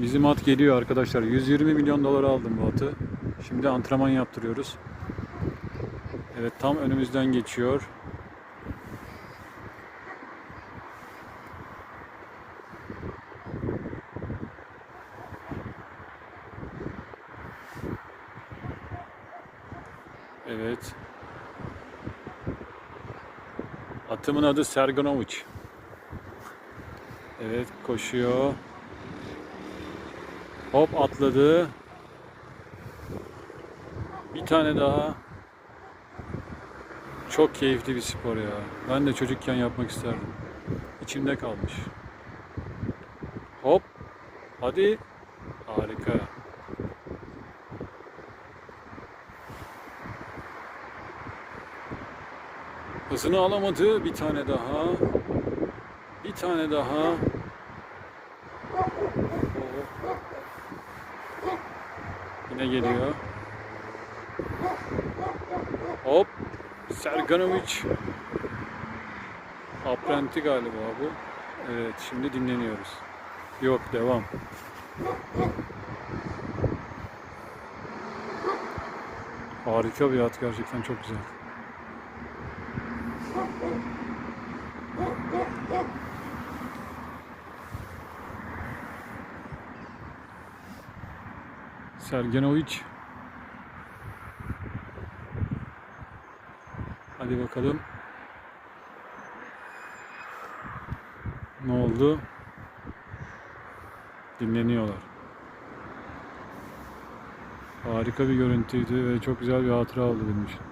Bizim at geliyor arkadaşlar. 120 milyon dolara aldım bu atı. Şimdi antrenman yaptırıyoruz. Evet tam önümüzden geçiyor. Evet. Atımın adı Serganovic. Evet koşuyor. Hop atladı. Bir tane daha. Çok keyifli bir spor ya. Ben de çocukken yapmak isterdim. İçimde kalmış. Hop. Hadi. Harika. Hızını alamadı. Bir tane daha. Bir tane daha. Yine geliyor. Hop. Serganovic. Aprenti galiba bu. Evet şimdi dinleniyoruz. Yok devam. Harika bir at gerçekten çok güzel. Sergenovic. Hadi bakalım. Ne oldu? Dinleniyorlar. Harika bir görüntüydü ve çok güzel bir hatıra oldu benim için.